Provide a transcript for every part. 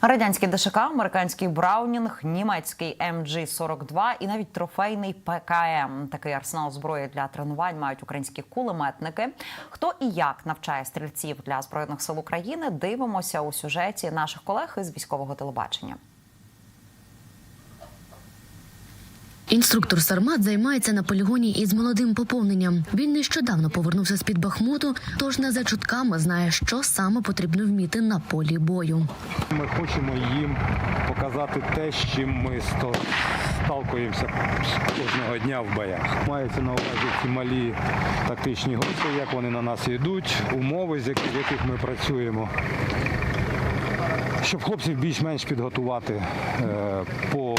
Радянський ДШК, американський Браунінг, німецький МГ-42 і навіть трофейний ПКМ. Такий арсенал зброї для тренувань мають українські кулеметники. Хто і як навчає стрільців для збройних сил України? Дивимося у сюжеті наших колег із військового телебачення. Інструктор Сармат займається на полігоні із молодим поповненням. Він нещодавно повернувся з під Бахмуту, тож не за чутками знає, що саме потрібно вміти на полі бою. Ми хочемо їм показати те, з чим ми сталкуємося кожного дня в боях. Мається на увазі ці малі тактичні групи, як вони на нас йдуть, умови, з яких, яких ми працюємо. Щоб хлопців більш-менш підготувати е, по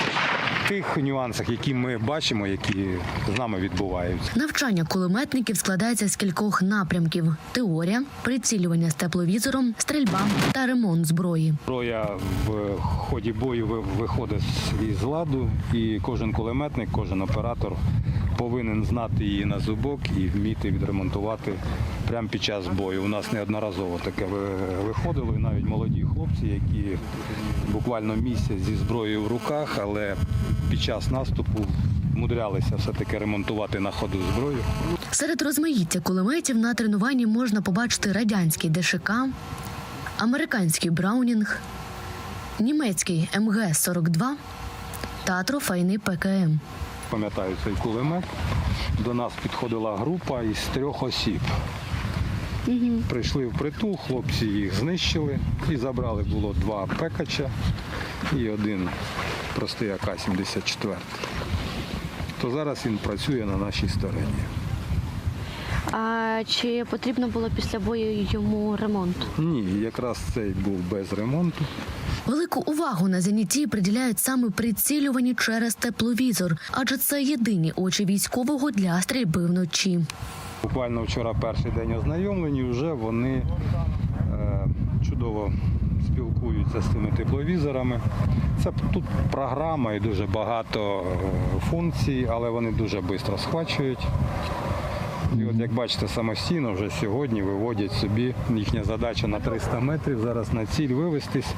тих нюансах, які ми бачимо, які з нами відбуваються. Навчання кулеметників складається з кількох напрямків: теорія, прицілювання з тепловізором, стрільба та ремонт зброї. Зброя в ході бою ви- виходить із ладу, і кожен кулеметник, кожен оператор повинен знати її на зубок і вміти відремонтувати прямо під час бою. У нас неодноразово таке виходило, і навіть молоді хлопці, які буквально місяць зі зброєю в руках, але під час наступу мудрялися все-таки ремонтувати на ходу зброю. Серед розмаїття кулеметів на тренуванні можна побачити радянський ДШК, американський Браунінг, німецький МГ-42 та трофейний ПКМ. Пам'ятаю цей кулемет. До нас підходила група із трьох осіб. Прийшли в притул, хлопці їх знищили і забрали було два пекача і один простий АК-74. То зараз він працює на нашій стороні. А чи потрібно було після бою йому ремонт? Ні, якраз цей був без ремонту. Велику увагу на зеніті приділяють саме прицілюванні через тепловізор, адже це єдині очі військового для стрільби вночі. Буквально вчора перший день ознайомлені, вже вони е, чудово спілкуються з цими тепловізорами. Це тут програма і дуже багато е, функцій, але вони дуже швидко схвачують. І от як бачите, самостійно вже сьогодні виводять собі їхня задача на 300 метрів, зараз на ціль вивестись.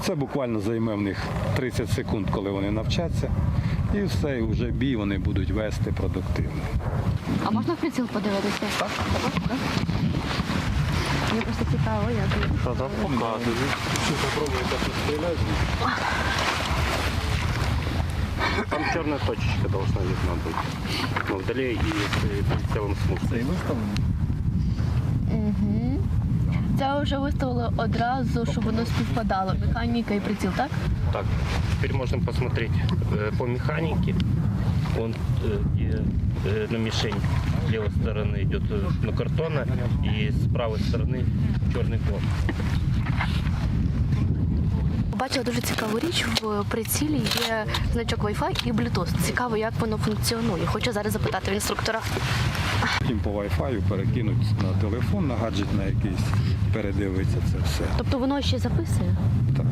Це буквально займе в них 30 секунд, коли вони навчаться. І все, і вже бій вони будуть вести продуктивно. А можна в приціл подивитися? Так. Мені просто цікаво, як. Тогда показывай. Попробуйте пострелять. Там черная точечка должна видна быть. Но вдали и с прицелом смысл. Угу. Це вже виставили одразу, щоб воно співпадало. Механіка і приціл, так? Так, теперь можно посмотреть э, по механике. Он э, где, э, на мишень с левой стороны идет э, на картона и с правой стороны черный плод. Побачила дуже цікаву річ. В прицілі є значок Wi-Fi і Bluetooth. Цікаво, як воно функціонує. Хочу зараз запитати в інструктора. Потім по Wi-Fi перекинуть на телефон, на гаджет на якийсь, передивиться це все. Тобто воно ще записує? Так.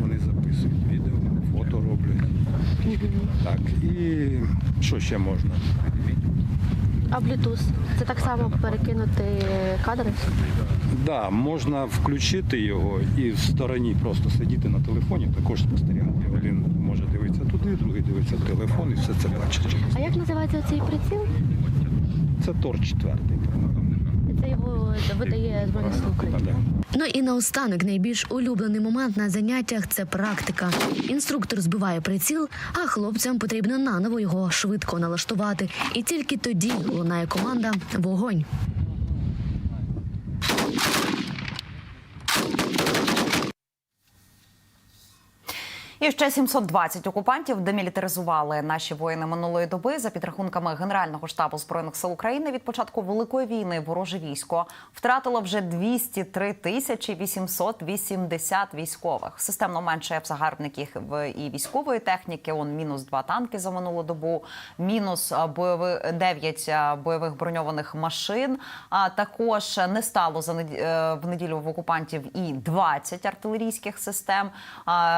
Вони записують відео, фото роблять. Так. І що ще можна? А Bluetooth? Це так само перекинути кадри? Да, можна включити його і в стороні просто сидіти на телефоні, також спостерігати. Один може дивитися туди, другий дивиться в телефон і все це бачить. А як називається цей приціл? Це Тор четвертий. Це його видає з мене України. Ну і наостанок найбільш улюблений момент на заняттях це практика. Інструктор збиває приціл, а хлопцям потрібно наново його швидко налаштувати. І тільки тоді лунає команда Вогонь. І ще 720 окупантів демілітаризували наші воїни минулої доби. За підрахунками Генерального штабу збройних сил України від початку великої війни вороже військо втратило вже 203 тисячі 880 військових. Системно менше загарбників і військової техніки. Он мінус два танки за минулу добу, мінус а, бойових 9 бойових броньованих машин. А також не стало за е, в неділю в окупантів і 20 артилерійських систем.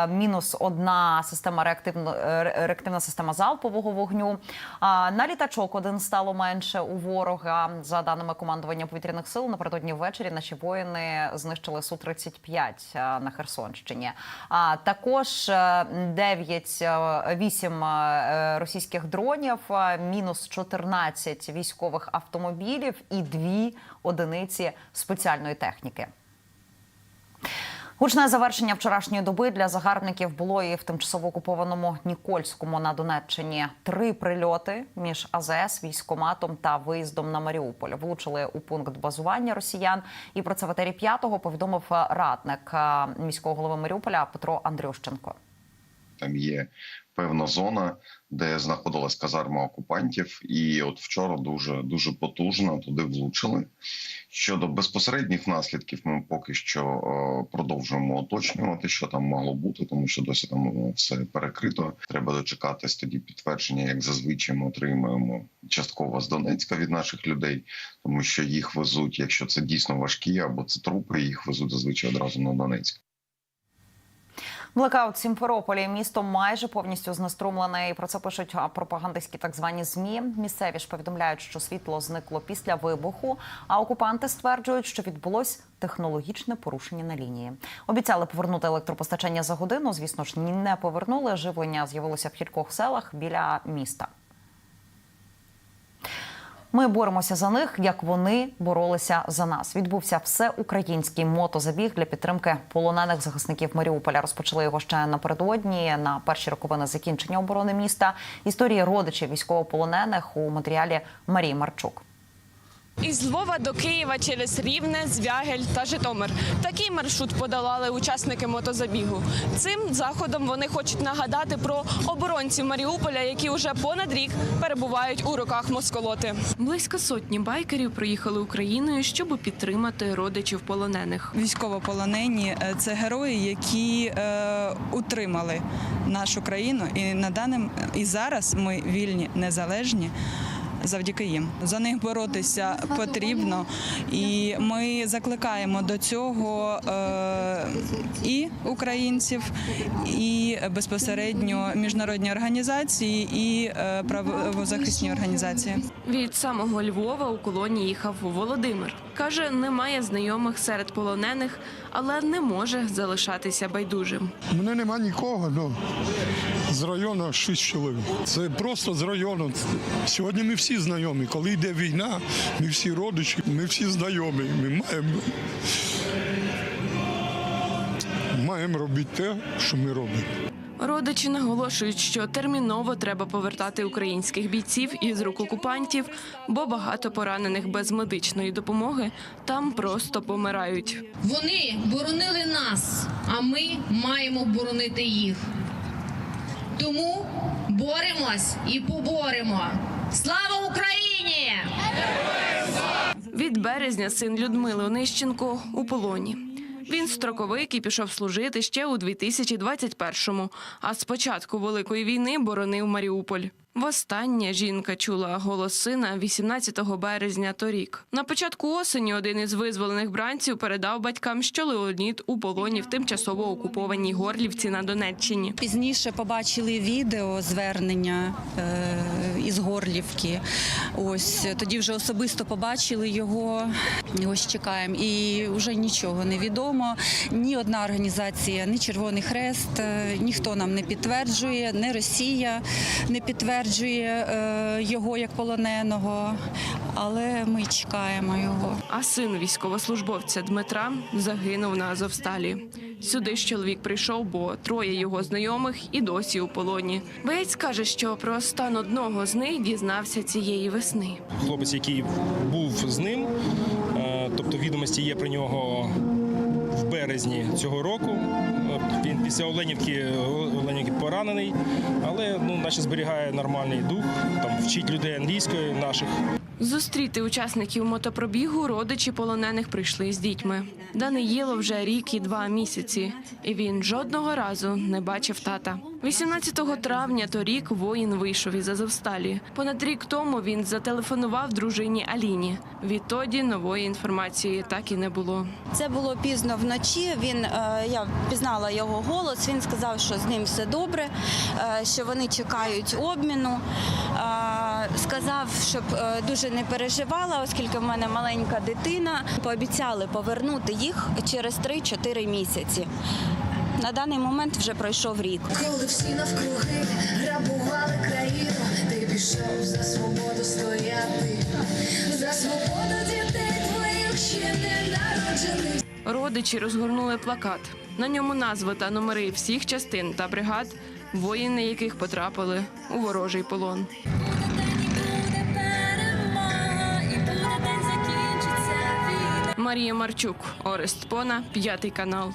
Мінус один одна система реактивно реактивна система залпового вогню. А на літачок один стало менше у ворога. За даними командування повітряних сил, напередодні ввечері наші воїни знищили су 35 на Херсонщині. А також 9, 8 е, російських дронів, е, мінус 14 військових автомобілів і 2 одиниці спеціальної техніки. Гучне завершення вчорашньої доби для загарбників було і в тимчасово окупованому Нікольському на Донеччині. Три прильоти між АЗС, військоматом та виїздом на Маріуполь влучили у пункт базування росіян. І про це в етері п'ятого повідомив радник е, міського голови Маріуполя Петро Андрющенко. Там є певна зона, де знаходилась казарма окупантів, і от вчора дуже дуже потужно туди влучили. Щодо безпосередніх наслідків, ми поки що е, продовжуємо уточнювати, що там могло бути, тому що досі там е, все перекрито. Треба дочекатись тоді підтвердження, як зазвичай ми отримуємо частково з Донецька від наших людей, тому що їх везуть, якщо це дійсно важкі або це трупи, їх везуть зазвичай одразу на Донецьк. Блекаут Сімферополі місто майже повністю знеструмлене. І про це пишуть пропагандистські так звані змі. Місцеві ж повідомляють, що світло зникло після вибуху. А окупанти стверджують, що відбулось технологічне порушення на лінії. Обіцяли повернути електропостачання за годину. Звісно ж, ні не повернули. Живлення з'явилося в кількох селах біля міста. Ми боремося за них, як вони боролися за нас. Відбувся всеукраїнський мотозабіг для підтримки полонених захисників Маріуполя. Розпочали його ще напередодні на перші роковини закінчення оборони міста. Історії родичів військовополонених у матеріалі Марії Марчук. Із Львова до Києва через Рівне, Звягель та Житомир. Такий маршрут подолали учасники мотозабігу. Цим заходом вони хочуть нагадати про оборонців Маріуполя, які уже понад рік перебувають у руках москолоти. Близько сотні байкерів проїхали Україною, щоб підтримати родичів полонених. Військовополонені е, це герої, які е, утримали нашу країну, і на даним і зараз ми вільні, незалежні. Завдяки їм за них боротися потрібно, і ми закликаємо до цього е, і українців, і безпосередньо міжнародні організації, і е, правозахисні організації. Від самого Львова у колоні їхав Володимир. Каже, немає знайомих серед полонених, але не може залишатися байдужим. У мене нема нікого, ну району шість чоловік. Це просто з району. Сьогодні ми всі знайомі. Коли йде війна, ми всі родичі, ми всі знайомі. Ми маємо, маємо робити те, що ми робимо. Родичі наголошують, що терміново треба повертати українських бійців із рук окупантів, бо багато поранених без медичної допомоги там просто помирають. Вони боронили нас, а ми маємо боронити їх. Тому боремось і поборемо. Слава Україні! Від березня син Людмили Онищенко у полоні. Він строковик і пішов служити ще у 2021-му, а з початку Великої війни боронив Маріуполь. Востаннє жінка чула голос сина 18 березня торік. На початку осені один із визволених бранців передав батькам, що Леонід у полоні в тимчасово окупованій Горлівці на Донеччині. Пізніше побачили відео звернення е, із Горлівки. Ось тоді вже особисто побачили його. Ось чекаємо. І вже нічого не відомо. Ні одна організація, ні Червоний Хрест, е, ніхто нам не підтверджує, не Росія не підтверджує е, його як полоненого. Але ми чекаємо його. А син військовослужбовця Дмитра загинув на Азовсталі. Сюди ж чоловік прийшов, бо троє його знайомих і досі у полоні. Боєць каже, що про стан одного з них дізнався цієї весни. хлопець, який був з ним, е, тобто відомості є про нього в березні цього року. Він після Оленівки, Оленівки поранений, але ну, наче зберігає нормальний дух, там вчить людей англійської наших. Зустріти учасників мотопробігу родичі полонених прийшли з дітьми. Даниїло вже рік і два місяці, і він жодного разу не бачив тата. 18 травня торік воїн вийшов із Азовсталі. Понад рік тому він зателефонував дружині Аліні. Відтоді нової інформації так і не було. Це було пізно вночі. Він е, я пізнала його голос. Він сказав, що з ним все добре, е, що вони чекають обміну. Сказав, щоб е, дуже не переживала, оскільки в мене маленька дитина. Пообіцяли повернути їх через 3-4 місяці. На даний момент вже пройшов рік. Коли всі навкруги грабували країну, ти пішов за свободу стояти, за свободу дітей твоїх ще не народжених. Родичі розгорнули плакат. На ньому назви та номери всіх частин та бригад, воїни яких потрапили у ворожий полон. Марія Марчук, Орест Пона, п'ятий канал.